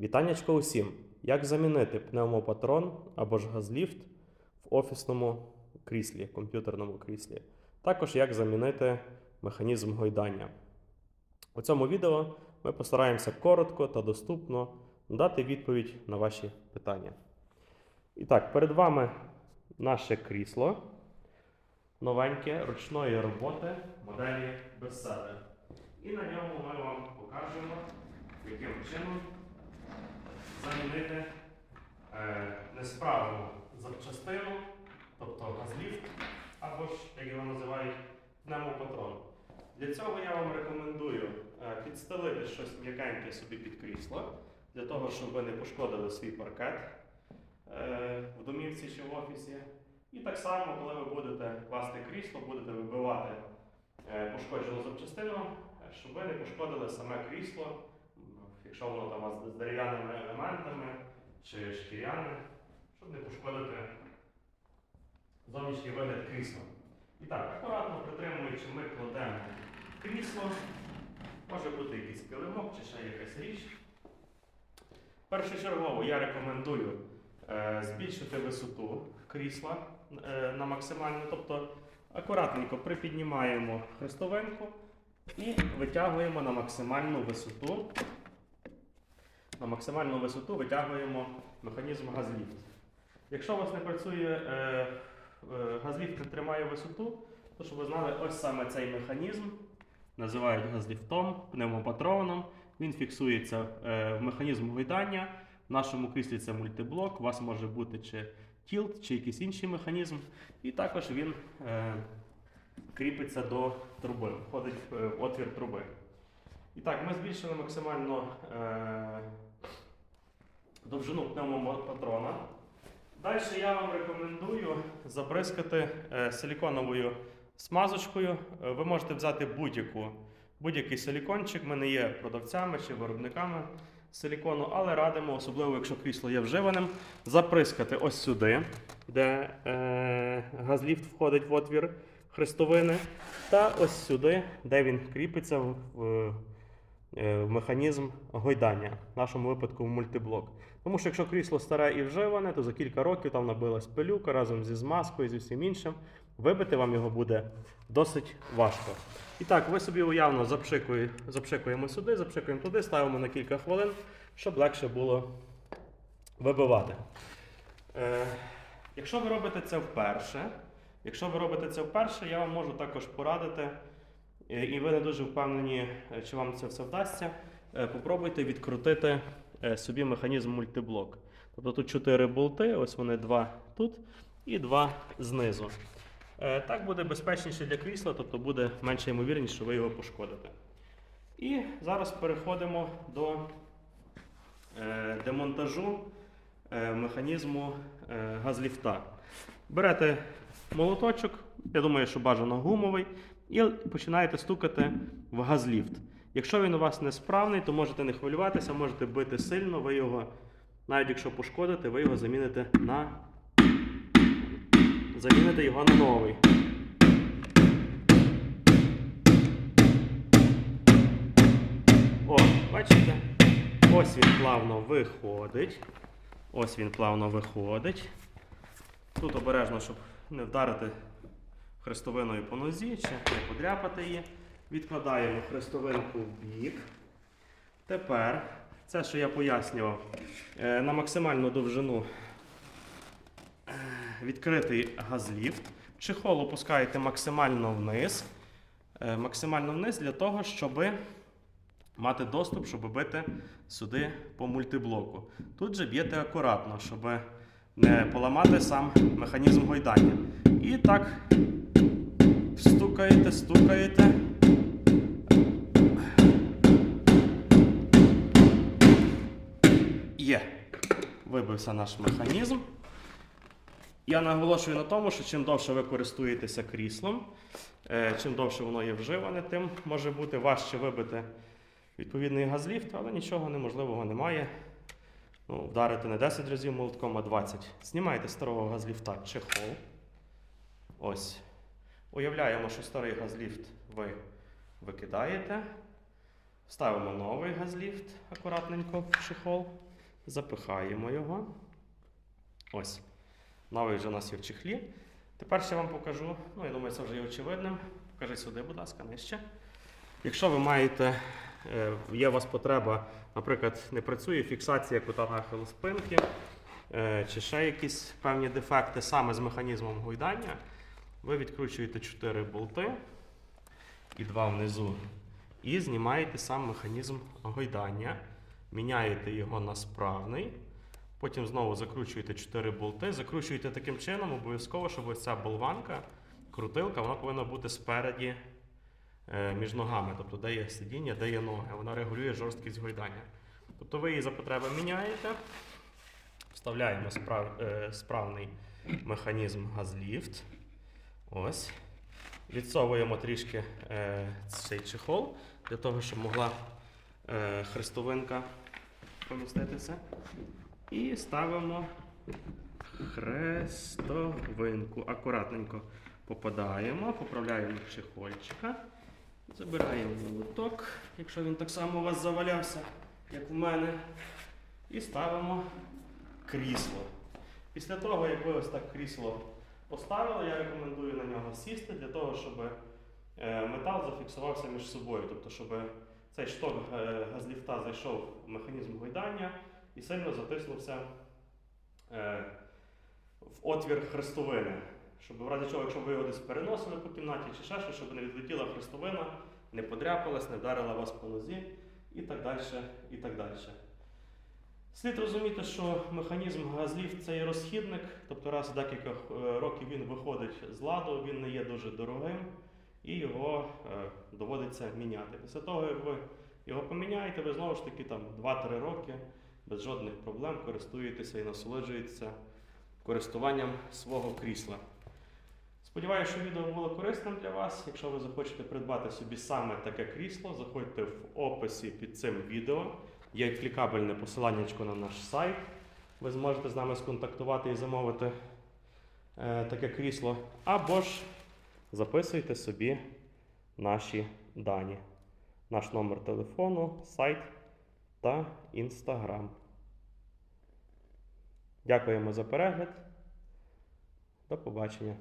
Вітаннячко усім! Як замінити пневмопатрон або ж газліфт в офісному кріслі, комп'ютерному кріслі? Також як замінити механізм гойдання. У цьому відео ми постараємося коротко та доступно дати відповідь на ваші питання. І так, перед вами наше крісло новеньке ручної роботи моделі Bestseller. І на ньому ми вам покажемо, яким чином замінити е, несправну запчастину, тобто газліфт, або ж, як його називають, пневмопатрон. Для цього я вам рекомендую е, підстелити щось м'якеньке собі під крісло, для того, щоб ви не пошкодили свій паркет е, в домівці чи в офісі. І так само, коли ви будете класти крісло, будете вибивати е, пошкоджену запчастину, щоб ви не пошкодили саме крісло, якщо воно там з дерев'яними елементами чи шкіряне, щоб не пошкодити зовнішній вигляд крісла. І так, акуратно притримуючи, ми кладемо крісло, може бути якийсь килимок чи ще якась річ. Першочергово я рекомендую е, збільшити висоту крісла е, на максимальну, тобто акуратненько припіднімаємо хрестовинку і витягуємо на максимальну висоту. На максимальну висоту витягуємо механізм газліфт. Якщо у вас не працює е, е, газліфт не тримає висоту, то щоб ви знали, ось саме цей механізм називають газліфтом, пневмопатроном. Він фіксується е, в механізм гойдання. В нашому кріслі це мультиблок, у вас може бути чи тілт, чи якийсь інший механізм. І також він е, кріпиться до труби, входить в в отвір труби. І так, ми збільшили максимально е, довжину пневмопатрона. Далі я вам рекомендую забризкати е, силіконовою смазочкою. Е, Ви можете взяти будь-яку, будь-який силікончик. Ми не є продавцями чи виробниками силікону, але радимо, особливо якщо крісло є вживаним, заприскати ось сюди, де е, газліфт входить в отвір хрестовини, та ось сюди, де він кріпиться в, в, е, механізм гойдання, в нашому випадку в мультиблок. Тому що якщо крісло старе і вживане, то за кілька років там набилась пилюка разом зі змазкою, зі всім іншим. Вибити вам його буде досить важко. І так, ви собі уявно запшикує- запшикуємо сюди, запшикуємо туди, ставимо на кілька хвилин, щоб легше було вибивати. Е, якщо ви робите це вперше, якщо ви робите це вперше, я вам можу також порадити, і ви не дуже впевнені, е, чи вам це все вдасться. е, Попробуйте відкрутити е, собі механізм мультиблок. Тобто тут чотири болти, ось вони два тут і два знизу. Е, Так буде безпечніше для крісла, тобто буде менша ймовірність, що ви його пошкодите. І зараз переходимо до е, демонтажу е, механізму е, газліфта. Берете молоточок, я думаю, що бажано гумовий, і починаєте стукати в газліфт. Якщо він у вас несправний, то можете не хвилюватися, можете бити сильно, ви його, навіть якщо пошкодите, ви його заміните на замінити його на новий. О, бачите? Ось він плавно виходить. Ось він плавно виходить. Тут обережно, щоб не вдарити хрестовиною по нозі чи не подряпати її. Відкладаємо хрестовинку в бік. Тепер це, що я пояснював, е, на максимальну довжину е, відкритий газліфт. Чехол опускаєте максимально вниз. е, Максимально вниз для того, щоб мати доступ, щоб бити сюди по мультиблоку. Тут же б'єте акуратно, щоб не поламати сам механізм гойдання. І так стукаєте, стукаєте. Є. Вибився наш механізм. Я наголошую на тому, що чим довше ви користуєтеся кріслом, е, чим довше воно є вживане, тим може бути важче вибити відповідний газліфт, але нічого неможливого немає. Ну, вдарити не 10 разів молотком, а 20. Знімайте старого газліфта чехол. Ось. Уявляємо, що старий газліфт ви викидаєте. Ставимо новий газліфт акуратненько в чехол. Запихаємо його. Ось. Новий вже у нас є в чехлі. Тепер ще вам покажу, ну я думаю, це вже є очевидним. Покажи сюди, будь ласка, нижче. Якщо ви маєте, е, є у вас потреба, наприклад, не працює фіксація кута нахилу спинки, е, чи ще якісь певні дефекти саме з механізмом гойдання, ви відкручуєте 4 болти і 2 внизу, і знімаєте сам механізм гойдання, міняєте його на справний. Потім знову закручуєте 4 болти, закручуєте таким чином, обов'язково, щоб ось ця болванка, крутилка, вона повинна бути спереді е, між ногами, тобто де є сидіння, де є ноги. Вона регулює жорсткість гойдання. Тобто ви її за потреби міняєте, вставляємо справ, е, справний механізм газліфт. Ось. Відсовуємо трішки е, цей чехол для того, щоб могла е, хрестовинка поміститися. І ставимо хрестовинку. Акуратненько попадаємо, поправляємо чехольчика, забираємо лоток, якщо він так само у вас завалявся, як в мене. І ставимо крісло. Після того, як ви ось так крісло поставили, я рекомендую на нього сісти для того, щоб е, метал зафіксувався між собою. Тобто, щоб цей шток е, газліфта зайшов в механізм гойдання і сильно затиснувся е, в отвір хрестовини. Щоб в разі чого, якщо ви його десь переносили по кімнаті чи ще щоб не відлетіла хрестовина, не подряпалась, не вдарила вас по нозі і так далі. І так далі. Слід розуміти, що механізм газліфт це є розхідник, тобто раз в декілька е, років він виходить з ладу, він не є дуже дорогим і його е, доводиться міняти. Після того, як ви його поміняєте, ви знову ж таки там 2-3 роки без жодних проблем користуєтеся і насолоджуєтеся користуванням свого крісла. Сподіваюся, що відео було корисним для вас. Якщо ви захочете придбати собі саме таке крісло, заходьте в описі під цим відео. Є клікабельне посилання на наш сайт. Ви зможете з нами сконтактувати і замовити е, таке крісло. Або ж записуйте собі наші дані, наш номер телефону, сайт та інстаграм. Дякуємо за перегляд. До побачення.